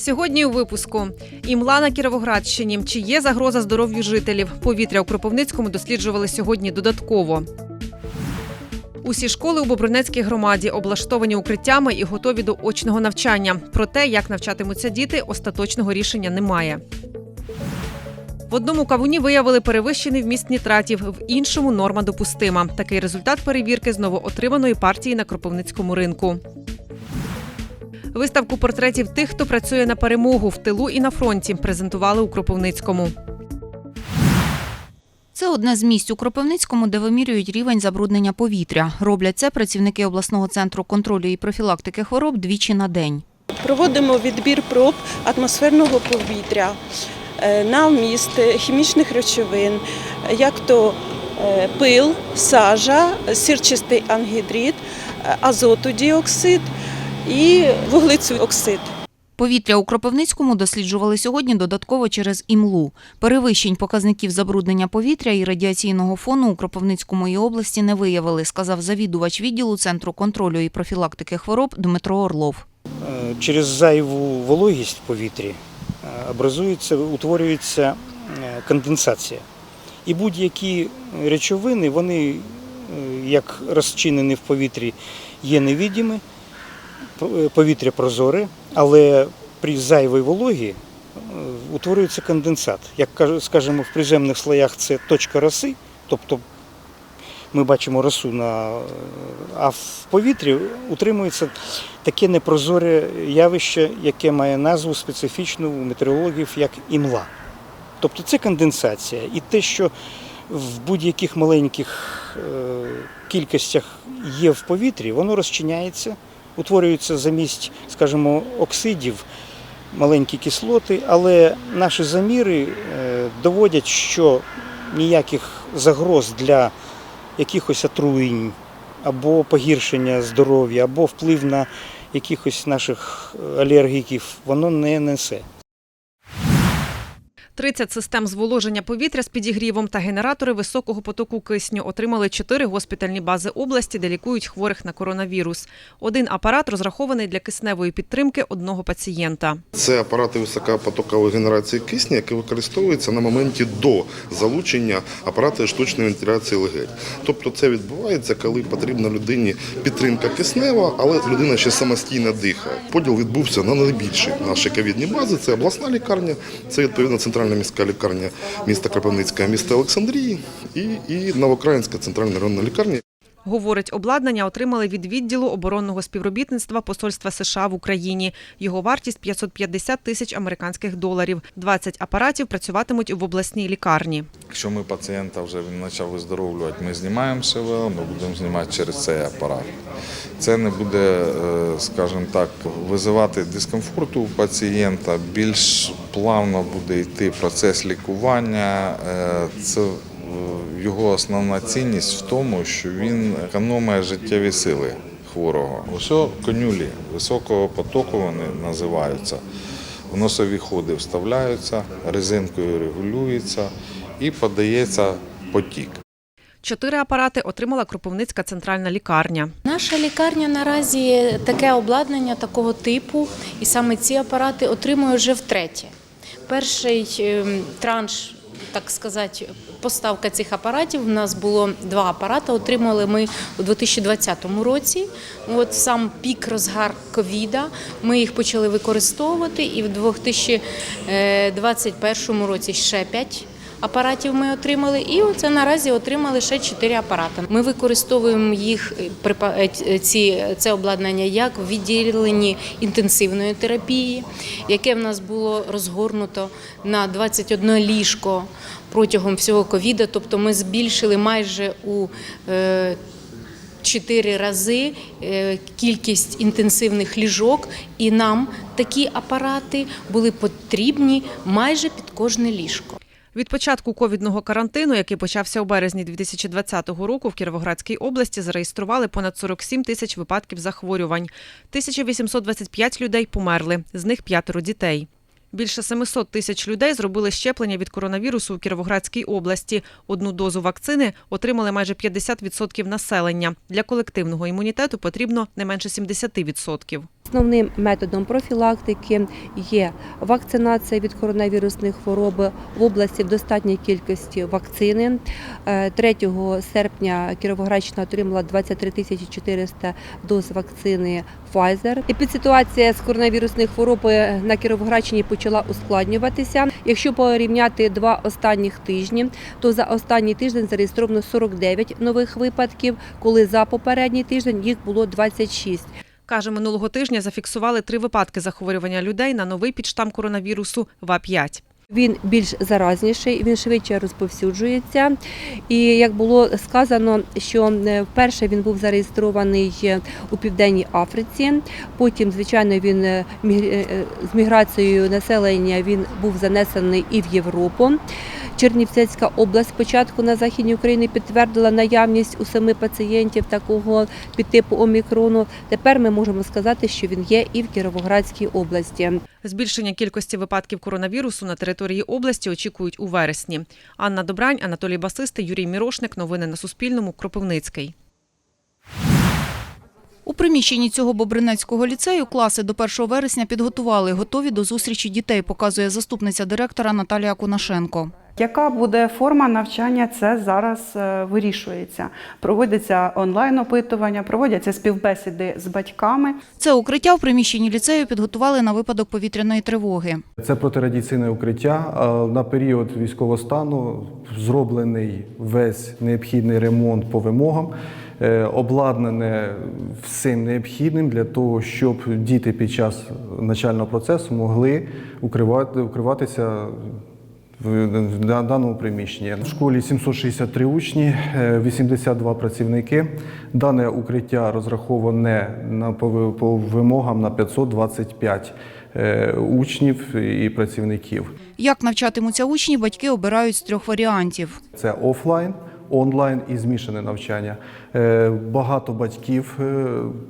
Сьогодні у випуску імла на Кіровоградщині. Чи є загроза здоров'ю жителів? Повітря у Кропивницькому досліджували сьогодні додатково. Усі школи у Бобринецькій громаді облаштовані укриттями і готові до очного навчання. Про те, як навчатимуться діти, остаточного рішення немає. В одному кавуні виявили перевищений вміст нітратів, в іншому норма допустима. Такий результат перевірки з новоотриманої партії на Кропивницькому ринку. Виставку портретів тих, хто працює на перемогу в тилу і на фронті, презентували у Кропивницькому. Це одне з місць у Кропивницькому, де вимірюють рівень забруднення повітря. Роблять це працівники обласного центру контролю і профілактики хвороб двічі на день. Проводимо відбір проб атмосферного повітря е, на вміст хімічних речовин, як то е, пил, сажа, сірчистий ангідрид, е, азотодіоксид і вуглецю оксид. Повітря у Кропивницькому досліджували сьогодні додатково через імлу. Перевищень показників забруднення повітря і радіаційного фону у Кропивницькому і області не виявили, сказав завідувач відділу Центру контролю і профілактики хвороб Дмитро Орлов. Е, через зайву вологість в повітрі е, образується, утворюється е, конденсація. І будь-які речовини, вони, як розчинені в повітрі, є е, повітря прозоре, але при зайвій вологі е, утворюється конденсат. Як скажемо, в приземних слоях це точка роси, тобто ми бачимо росу на е, а в повітрі утримується таке непрозоре явище, яке має назву специфічну у метеорологів як імла. Тобто це конденсація. І те, що в будь-яких маленьких е, кількостях є в повітрі, воно розчиняється, утворюється замість, скажімо, оксидів, маленькі кислоти, але наші заміри е, доводять, що ніяких загроз для якихось отруєнь або погіршення здоров'я, або вплив на якихось наших алергіків, воно не несе. 30 систем зволоження повітря з підігрівом та генератори високого потоку кисню отримали чотири госпітальні бази області, де лікують хворих на коронавірус. Один апарат розрахований для кисневої підтримки одного пацієнта. Це апарати високопотокової генерації кисню, які використовуються на моменті до залучення апарату штучної вентиляції легень. Тобто це відбувається, коли потрібна людині підтримка киснева, але людина ще самостійно дихає. Поділ відбувся на найбільші наші ковідні бази. Це обласна лікарня, це відповідно центральна міська лікарня міста Кропивницька, міста Олександрії і, і Новокраїнська центральна районна лікарня. Говорить, обладнання отримали від відділу оборонного співробітництва Посольства США в Україні. Його вартість 550 тисяч американських доларів. 20 апаратів працюватимуть в обласній лікарні. Якщо ми пацієнта вже він почав виздоровлювати, ми знімаємо СВЛ, ми будемо знімати через цей апарат. Це не буде, е, скажімо так, визивати дискомфорту у пацієнта, більш плавно буде йти процес лікування. Е, Це його основна цінність в тому, що він економить життєві сили хворого. Усе конюлі високого потоку вони називаються. В носові ходи вставляються, резинкою регулюється і подається потік. Чотири апарати отримала Кропивницька центральна лікарня. Наша лікарня наразі таке обладнання такого типу, і саме ці апарати отримує вже втретє. Перший ем, транш, так сказати, поставка цих апаратів. У нас було два апарати. Отримали ми у 2020 році. От сам пік розгар ковіда. Ми їх почали використовувати, і в 2021 році ще п'ять апаратів ми отримали, і оце наразі отримали ще чотири апарати. Ми використовуємо їх е, е, ці це обладнання як в відділенні інтенсивної терапії, яке в нас було розгорнуто на 21 ліжко протягом всього ковіда. Тобто ми збільшили майже у е, чотири рази е, кількість інтенсивних ліжок, і нам такі апарати були потрібні майже під кожне ліжко. Від початку ковідного карантину, який почався у березні 2020 року, в Кіровоградській області зареєстрували понад 47 тисяч випадків захворювань. 1825 людей померли, з них п'ятеро дітей. Більше 700 тисяч людей зробили щеплення від коронавірусу у Кіровоградській області. Одну дозу вакцини отримали майже 50% населення. Для колективного імунітету потрібно не менше 70%. Основним методом профілактики є вакцинація від коронавірусних хвороб в області в достатній кількості вакцини. Е, 3 серпня Кіровоградщина отримала 23 тисячі 400 доз вакцини Pfizer. Епідситуація з коронавірусних хвороб е, на Кіровоградщині почала ускладнюватися. Якщо порівняти два останніх тижні, то за останній тиждень зареєстровано 49 нових випадків, коли за попередній тиждень їх було 26. Каже, минулого тижня зафіксували три випадки захворювання людей на новий підштам коронавірусу ВА5. Він більш заразніший, він швидше розповсюджується. І як було сказано, що е, вперше він був зареєстрований е, у Південній Африці. Потім, звичайно, він е, з міграцією населення він був занесений і в Європу. Чернівецька область спочатку на західній Україні підтвердила наявність у семи пацієнтів такого підтипу омікрону. Тепер ми можемо сказати, що він є і в Кіровоградській області. Збільшення кількості випадків коронавірусу на території області очікують у вересні. Анна Добрань, Анатолій Басисти, Юрій Мірошник. Новини на Суспільному. Кропивницький. У приміщенні цього Бобринецького ліцею класи до 1 вересня підготували, готові до зустрічі дітей, показує заступниця директора Наталія Кунашенко. Яка буде форма навчання, це зараз е, вирішується. Проводяться онлайн-опитування, проводяться співбесіди з батьками. Це укриття в приміщенні ліцею підготували на випадок повітряної тривоги. Це протирадіаційне укриття. На період військового стану зроблений весь необхідний ремонт по вимогам, е, обладнане всім необхідним для того, щоб діти під час навчального процесу могли укривати, укриватися в даному приміщенні. В школі 763 учні, е, 82 працівники. Дане укриття розраховане на по вимогам на 525 е, учнів і працівників. Як навчатимуться учні, батьки обирають з трьох варіантів. Це офлайн, онлайн і змішане навчання. Е, Багато батьків е,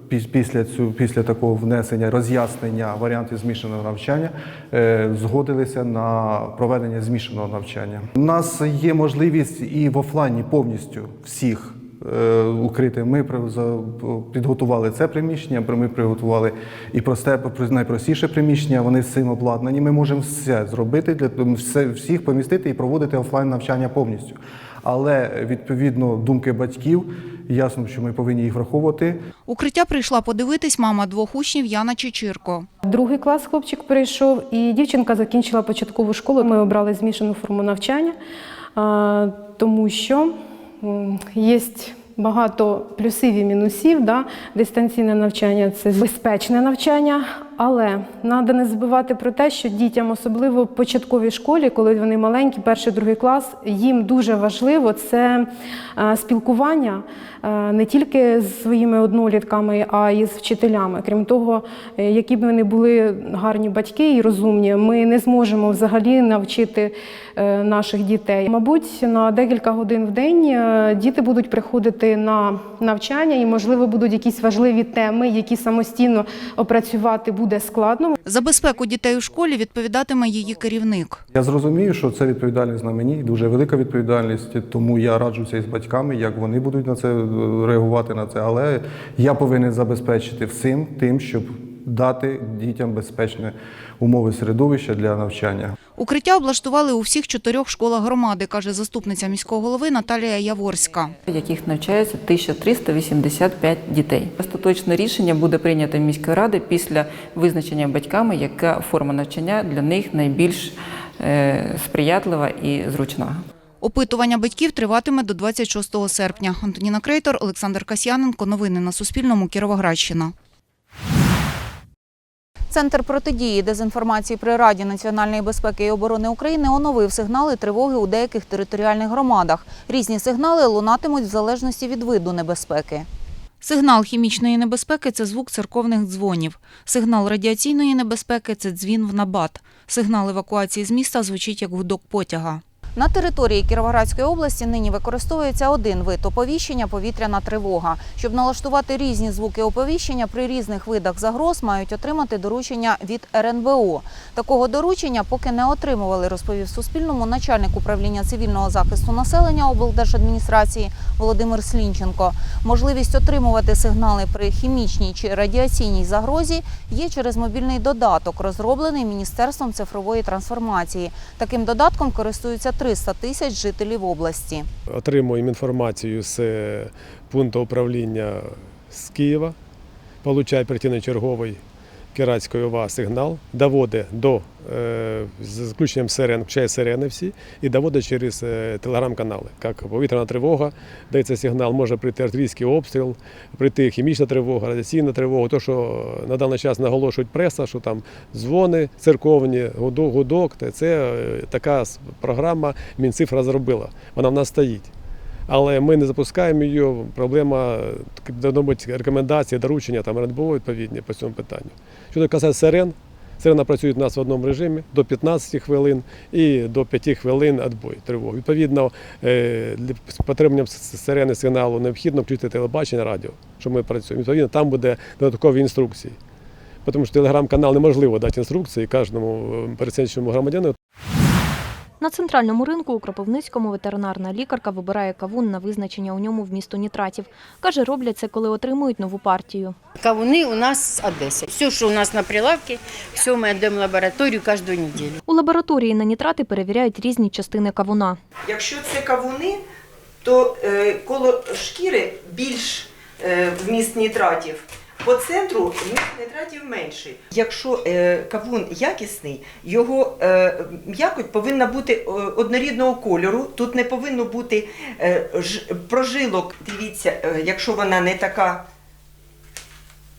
піс- після цю після такого внесення роз'яснення варіантів змішаного навчання е, згодилися на проведення змішаного навчання. У нас є можливість і в офлайні повністю всіх. Укрити ми підготували це приміщення. Ми приготували і просте, найпростіше приміщення. Вони з обладнані. Ми можемо все зробити для всіх помістити і проводити офлайн навчання повністю. Але відповідно думки батьків, ясно, що ми повинні їх враховувати. Укриття прийшла подивитись мама двох учнів Яна Чечирко. Другий клас хлопчик прийшов, і дівчинка закінчила початкову школу. Ми обрали змішану форму навчання, тому що є багато плюсів і мінусів. Да? Дистанційне навчання це безпечне навчання, але треба не забувати про те, що дітям, особливо в початковій школі, коли вони маленькі, перший другий клас, їм дуже важливо це е, спілкування е, не тільки з своїми однолітками, а й з вчителями. Крім того, е, які б вони були гарні батьки і розумні, ми не зможемо взагалі навчити наших дітей. Мабуть, на декілька годин в день діти будуть приходити на навчання, і, можливо, будуть якісь важливі теми, які самостійно опрацювати буде складно. За безпеку дітей у школі відповідатиме її керівник. Я зрозумію, що це відповідальність на мені, дуже велика відповідальність, тому я раджуся із батьками, як вони будуть на це е, реагувати на це. Але я повинен забезпечити всім тим, щоб дати дітям безпечні умови середовища для навчання. Укриття облаштували у всіх чотирьох школах громади, каже заступниця міського голови Наталія Яворська. в яких навчається 1385 дітей. Остаточне рішення буде прийнято міською радою після визначення батьками, яка форма навчання для них найбільш е, сприятлива і зручна. Опитування батьків триватиме до 26 серпня. Антоніна Крейтор, Олександр Касьяненко. Новини на Суспільному. Кіровоградщина. Центр протидії дезінформації при Раді національної безпеки і оборони України оновив сигнали тривоги у деяких територіальних громадах. Різні сигнали лунатимуть в залежності від виду небезпеки. Сигнал хімічної небезпеки це звук церковних дзвонів. Сигнал радіаційної небезпеки це дзвін в набат. Сигнал евакуації з міста звучить як гудок потяга. На території Кіровоградської області нині використовується один вид оповіщення повітряна тривога. Щоб налаштувати різні звуки оповіщення при різних видах загроз, мають отримати доручення від РНБО. Такого доручення поки не отримували, розповів Суспільному начальник управління цивільного захисту населення облдержадміністрації Володимир Слінченко. Можливість отримувати сигнали при хімічній чи радіаційній загрозі є через мобільний додаток, розроблений Міністерством цифрової трансформації. Таким додатком користуються 300 тисяч жителів області. Отримуємо інформацію з е, пункту управління з Києва, получає притягнений черговий Кіратської ОВА сигнал, доводить до з включенням сирен, включає сирени всі і доводить через е, телеграм-канали. Як повітряна тривога, дається сигнал, може прийти артилерійський обстріл, прийти хімічна тривога, радіаційна тривога. То, що на даний час наголошують преса, що там дзвони церковні, гудок, це е, така програма Мінцифра зробила. Вона в нас стоїть. Але ми не запускаємо її. Проблема рекомендації, доручення там РНБО відповідні по цьому питанню. Щодо касає сирен, сирена працює у нас в одному режимі до 15 хвилин і до 5 хвилин відбой тривоги. Відповідно, е, для потреблення сирени сигналу необхідно включити телебачення, радіо, що ми працюємо. Відповідно, там буде додаткові інструкції. Тому що телеграм-канал неможливо дати інструкції кожному е, пересічному громадянину. На центральному ринку у Кропивницькому ветеринарна лікарка вибирає кавун на визначення у ньому вмісту нітратів. Каже, роблять це, коли отримують нову партію. Кавуны у нас с Одессы. Все, что у нас на прилавке, все мы отдаем в лабораторию каждую неделю. У лабораторії на нітрати перевіряють різні частини кавуна. Якщо це кавуни, то е, коло шкіри більш е, вміст нітратів. По центру нітратів менше. Якщо е, кавун якісний, його е, м'якоть повинна бути е, однорідного кольору. Тут не повинно бути ж, прожилок. Дивіться, якщо вона не така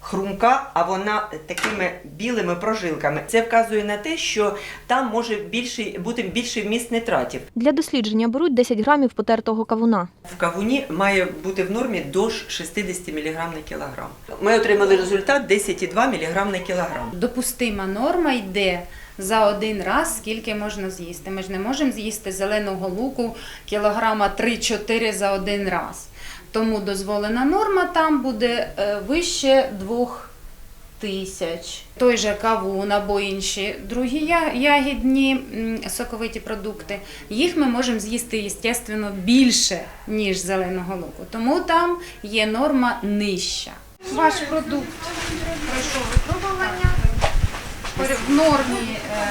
хрумка, а вона такими білими прожилками. Це вказує на те, що там може більший, бути більший вміст нітратів. Для дослідження беруть 10 грамів потертого кавуна. В кавуні має бути в нормі до 60 мг на кілограм. Ми отримали результат 10,2 мг на кілограм. Допустима норма йде за один раз, скільки можна з'їсти. Ми ж не можемо з'їсти зеленого луку кілограма 3-4 за один раз. Тому дозволена норма там буде е, вище 2 тисяч. Той же кавун або інші другі ягідні соковиті продукти, їх ми можемо з'їсти, звісно, більше, ніж зеленого луку. Тому там є норма нижча. Ваш продукт пройшов випробування. В нормі е,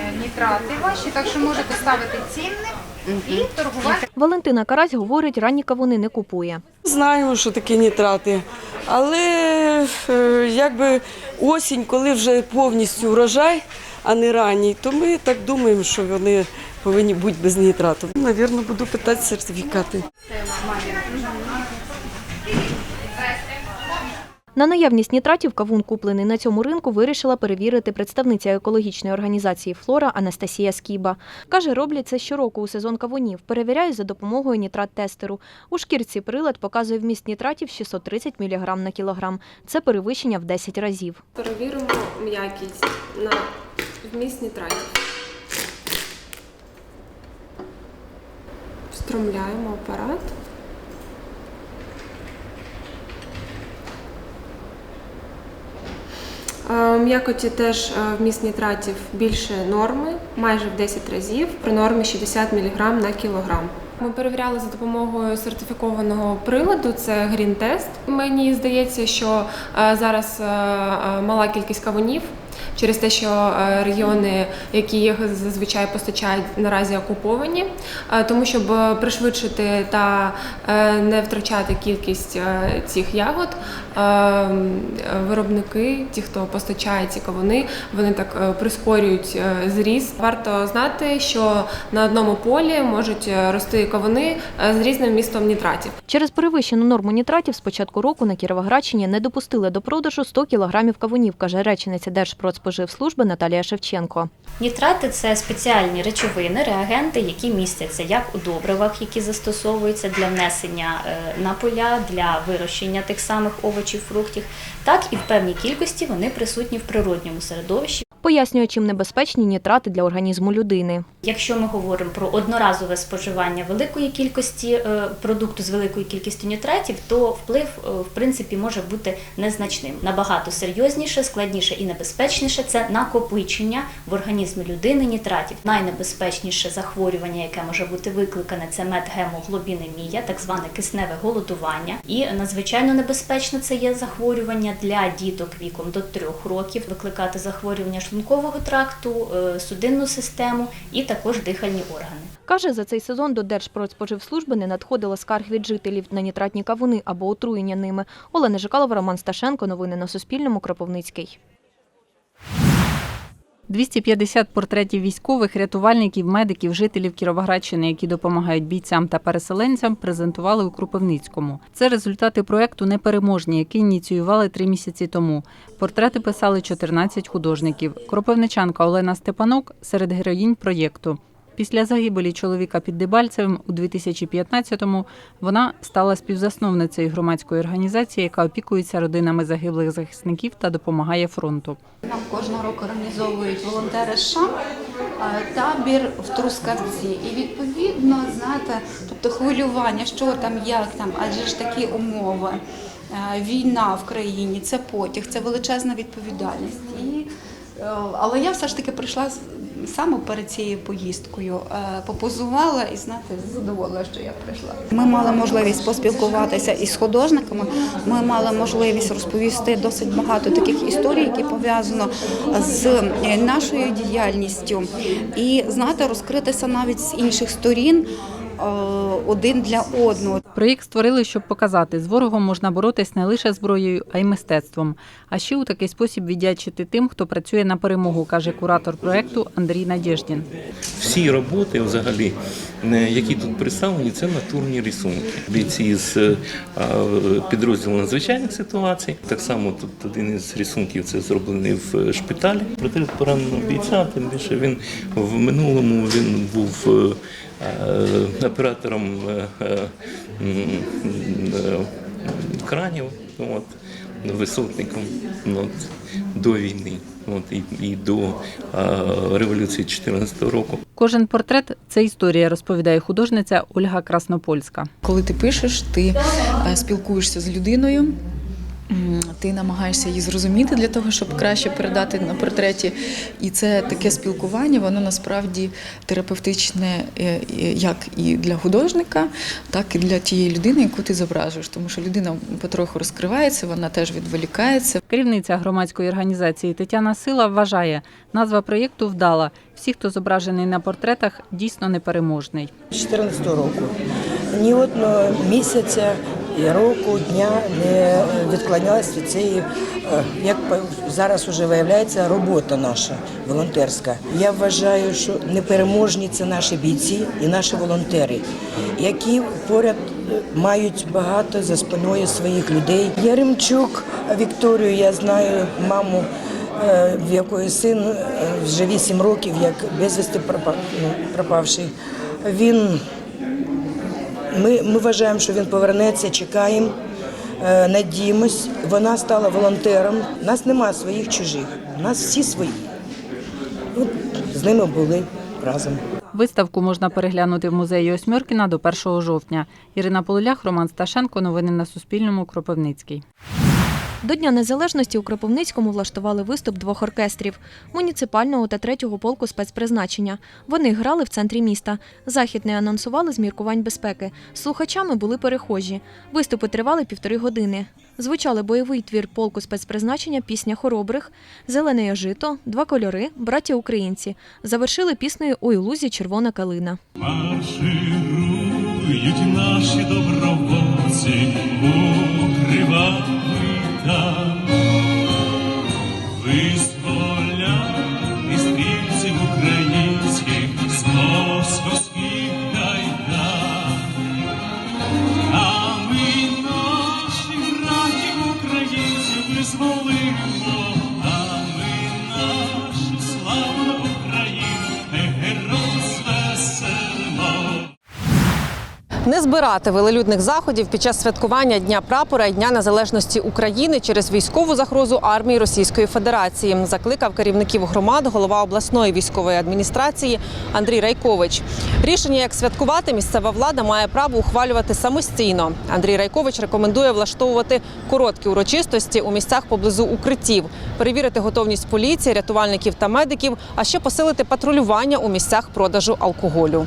е, нітрати ваші, так що можете ставити цінник і торгувати. Валентина Карась говорить, ранні кавуни не купує. Знаємо, що такі нітрати, але е, якби осінь, коли вже повністю врожай, а не ранній, то ми так думаємо, що вони повинні бути без нітрату. Навірно, буду питати сертифікати. На наявність нітратів кавун, куплений на цьому ринку, вирішила перевірити представниця екологічної організації Флора Анастасія Скіба. Каже, роблять це щороку у сезон кавунів. Перевіряють за допомогою нітрат-тестеру. У шкірці прилад показує вміст нітратів 630 мг на кілограм. Це перевищення в 10 разів. Перевіримо м'якість на вміст нітратів. Встромляємо апарат. М'якоті теж е, вміст нітратів більше норми, майже в 10 разів, при нормі 60 мг на кілограм. Ми перевіряли за допомогою сертифікованого приладу, це грін-тест. Мені здається, що е, зараз е, е, мала кількість кавунів через те, що е, регіони, які їх зазвичай постачають, наразі окуповані. Е, Тому щоб е, пришвидшити та не втрачати кількість цих ягод, виробники, ті, хто постачає ці кавуни, вони так прискорюють зріст. Варто знати, що на одному полі можуть рости кавуни з різним містом нітратів. Через перевищену норму нітратів з початку року на Кіровоградщині не допустили до продажу 100 кілограмів кавунів, каже речениця Держпродспоживслужби Наталія Шевченко. Нітрати це спеціальні речовини, реагенти, які містяться як у добривах, які застосовуються для внесення е, на поля, для вирощення тих самих овочів, фруктів, так і в певній кількості вони присутні в природньому середовищі. Пояснює, чим небезпечні нітрати для організму людини. Якщо ми говоримо про одноразове споживання великої кількості е, продукту з великою кількістю нітратів, то вплив е, в принципі може бути незначним. Набагато серйозніше, складніше і небезпечніше це накопичення в організмі людини нітратів. Найнебезпечніше захворювання, яке може бути викликане, це медгемоглобінемія, так зване кисневе голодування. І надзвичайно небезпечно це є захворювання для діток віком до 3 років, викликати захворювання шлункового тракту, е, судинну систему і також дихальні органи. Каже, за цей сезон до Держпродспоживслужби не надходило скарг від жителів на нітратні кавуни або отруєння ними. Олена Жикалова, Роман Сташенко. Новини на Суспільному. Кропивницький. 250 портретів військових, рятувальників, медиків, жителів Кіровоградщини, які допомагають бійцям та переселенцям, презентували у Кропивницькому. Це результати проекту Непереможні, який ініціювали три місяці тому. Портрети писали 14 художників. Кропивничанка Олена Степанок серед героїнь проєкту. Після загибелі чоловіка під Дебальцевим у 2015-му вона стала співзасновницею громадської організації, яка опікується родинами загиблих захисників та допомагає фронту. Нам кожного року організовують волонтери США е, табір в Трускавці. І відповідно, знаєте, тобто хвилювання, що там, як там, адже ж такі умови. Е, Війна в країні, це потяг, це величезна відповідальність. І, е, але я все ж таки прийшла саме перед цією поїздкою, е, попозувала і знати задоволена, що я прийшла. Ми мали можливість поспілкуватися із художниками. Ми мали можливість розповісти досить багато таких історій, які пов'язано з е, нашою діяльністю, і знати розкритися навіть з інших сторін один для одного. Проєкт створили, щоб показати, з ворогом можна боротись не лише зброєю, а й мистецтвом. А ще у такий спосіб віддячити тим, хто працює на перемогу, каже куратор проєкту Андрій Надєждін. Всі роботи, взагалі, е, які тут представлені, це натурні рисунки. Бійці з е, підрозділу надзвичайних ситуацій. Так само тут один із рисунків це зроблений в шпиталі. Портрет пораненого бійця, тим більше він в минулому він був е, е, оператором е, е, е, кранів. От, висотником от, до війни от, і, і до е, революції 2014 року. Кожен портрет це історія, розповідає художниця Ольга Краснопольська. Коли ти пишеш, ти е, спілкуєшся з людиною. Ти намагаєшся її зрозуміти для того, щоб краще передати на портреті. І це таке спілкування, воно насправді терапевтичне е, як і для художника, так і для тієї людини, яку ти зображуєш. Тому що людина потроху розкривається, вона теж відволікається. Керівниця громадської організації Тетяна Сила вважає, назва проєкту вдала. Всі, хто зображений на портретах, дійсно непереможний. 2014 року. Ні одного місяця і року, дня не відклонялась від цієї, е, як зараз вже виявляється, робота наша волонтерська. Я вважаю, що непереможні це наші бійці і наші волонтери, які поряд е, мають багато за спиною своїх людей. Яремчук Вікторію, я знаю маму. е, В якої син вже 8 років, як безвісти ну, пропавший. Він ми, ми вважаємо, що він повернеться, чекаємо, е, надіємось. Вона стала волонтером. Нас немає своїх чужих, нас всі свої. От з ними були разом. Виставку можна переглянути в музеї Осьмьоркіна до 1 жовтня. Ірина Полулях, Роман Сташенко. Новини на Суспільному. Кропивницький. До Дня Незалежності у Кропивницькому влаштували виступ двох оркестрів муніципального та третього полку спецпризначення. Вони грали в центрі міста. Захід не анонсували з міркувань безпеки. Слухачами були перехожі. Виступи тривали півтори години. Звучали бойовий твір полку спецпризначення, пісня хоробрих, зелене жито, два кольори, браття українці. Завершили піснею у лузі червона калина. Марширують наші добровольці у Africa. Не збирати велелюдних заходів під час святкування Дня прапора і Дня Незалежності України через військову загрозу армії Російської Федерації. Закликав керівників громад голова обласної військової адміністрації Андрій Райкович. Рішення, як святкувати, місцева влада має право ухвалювати самостійно. Андрій Райкович рекомендує влаштовувати короткі урочистості у місцях поблизу укриттів, перевірити готовність поліції, рятувальників та медиків, а ще посилити патрулювання у місцях продажу алкоголю.